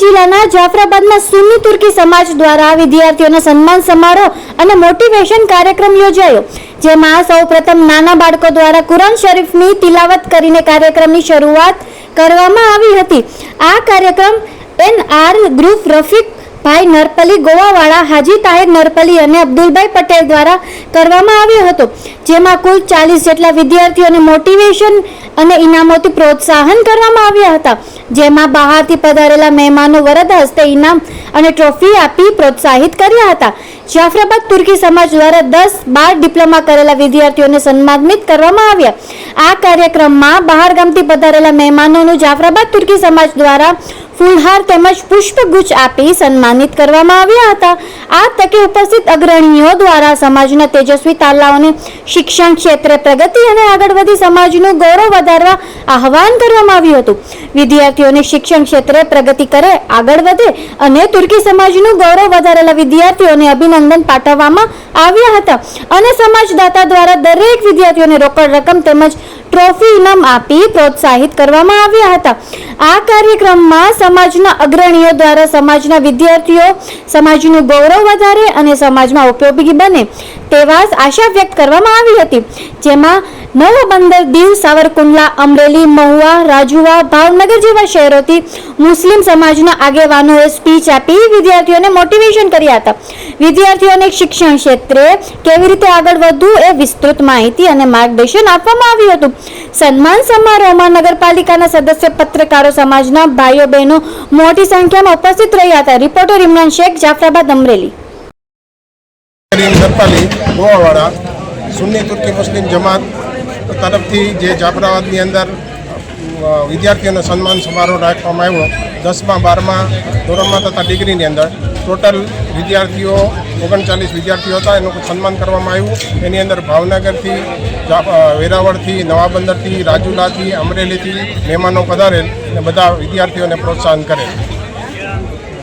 જિલ્લાના જાફરાબાદમાં સુન્ની તુર્કી સમાજ દ્વારા વિદ્યાર્થીઓના સન્માન સમારોહ અને મોટિવેશન કાર્યક્રમ યોજાયો, જેમાં સૌપ્રથમ નાના બાળકો દ્વારા કુરાન શરીફની તિલાવત કરીને કાર્યક્રમની શરૂઆત કરવામાં આવી હતી. આ કાર્યક્રમ એન આર ગ્રુપ રફીક ભાઈ નરપલી ગોવાવાળા હાજી તાહેર નરપલી અને અબ્દુલભાઈ પટેલ દ્વારા કરવામાં આવ્યો હતો, જેમાં કુલ ચાલીસ જેટલા વિદ્યાર્થીઓને મોટિવેશન અને ઇનામોથી પ્રોત્સાહન કરવામાં આવ્યા હતા, જેમાં બહારથી પધારેલા મહેમાનો વરદ હસ્તે ઇનામ અને ટ્રોફી આપી પ્રોત્સાહિત કર્યા હતા. જાફરાબાદ તુર્કી સમાજ દ્વારા દસ બાર ડિપ્લોમા કરેલા વિદ્યાર્થીઓને સન્માનિત કરવામાં આવ્યા. આ કાર્યક્રમમાં બહાર ગામથી પધારેલા મહેમાનોનું જાફરાબાદ તુર્કી સમાજ દ્વારા ફૂલહાર તેમજ પુષ્પગુચ્છ આપી સન્માનિત કરવામાં આવ્યા હતા. આ તકે ઉપસ્થિત અગ્રણીઓ દ્વારા સમાજના તેજસ્વી તાલાઓને શિક્ષણ ક્ષેત્રે પ્રગતિ અને આગળ વધી સમાજનું ગૌરવ વધારવા આહવાન કરવામાં આવ્યું હતું. વિદ્યાર્થીઓને શિક્ષણ ક્ષેત્રે પ્રગતિ કરે, આગળ વધે અને તુર્કી સમાજનું ગૌરવ વધારેલા વિદ્યાર્થીઓને અભિનંદન પાઠવવામાં આવ્યા હતા અને સમાજદાતા દ્વારા દરેક વિદ્યાર્થીઓને રોકડ રકમ તેમજ ટ્રોફી ઇનામ આપી પ્રોત્સાહિત કરવામાં આવ્યા હતા. આ કાર્યક્રમમાં સમાજના અગ્રણીઓ દ્વારા સમાજના વિદ્યાર્થીઓ સમાજનું ગૌરવ વધારે અને સમાજમાં ઉપયોગી બને તેવા આશા વ્યક્ત કરવામાં આવી હતી. જેમાં નવબંદર દીવ સાવરકુંડલા અમરેલી મહુવા રાજુવા ભાવનગર જેવા શહેરોથી મુસ્લિમ સમાજના આગેવાનોએ સ્પીચ આપી વિદ્યાર્થીઓને મોટિવેશન કર્યા હતા વિદ્યાર્થીઓને શિક્ષણ ક્ષેત્રે કેવી રીતે આગળ વધવું એ વિસ્તૃત માહિતી અને માર્ગદર્શન આપવામાં આવ્યું હતું સન્માન સમારોહમાં નગરપાલિકાના સદસ્ય પત્રકારો સમાજના ભાઈઓ બહેનો મોટી સંખ્યામાં ઉપસ્થિત રહ્યા હતા રિપોર્ટર ઇમરાન શેખ જાફરાબાદ અમરેલી સુન્ની તુર્કી મુસ્લિમ જમાત તરફથી જે જાફરાબાદની અંદર વિદ્યાર્થીઓનો સન્માન સમારોહ રાખવામાં આવ્યો. દસમા, બારમા, ધોરણમાં તથા ડિગ્રીની અંદર. ટોટલ વિદ્યાર્થીઓ, ઓગણચાલીસ વિદ્યાર્થીઓ હતા. એનું સન્માન કરવામાં આવ્યું. એની અંદર ભાવનગરથી વેરાવળથી નવા નવાબંદરથી, રાજુલાથી, અમરેલીથી મહેમાનો પધારેલ અને બધા વિદ્યાર્થીઓને પ્રોત્સાહન કરેલ.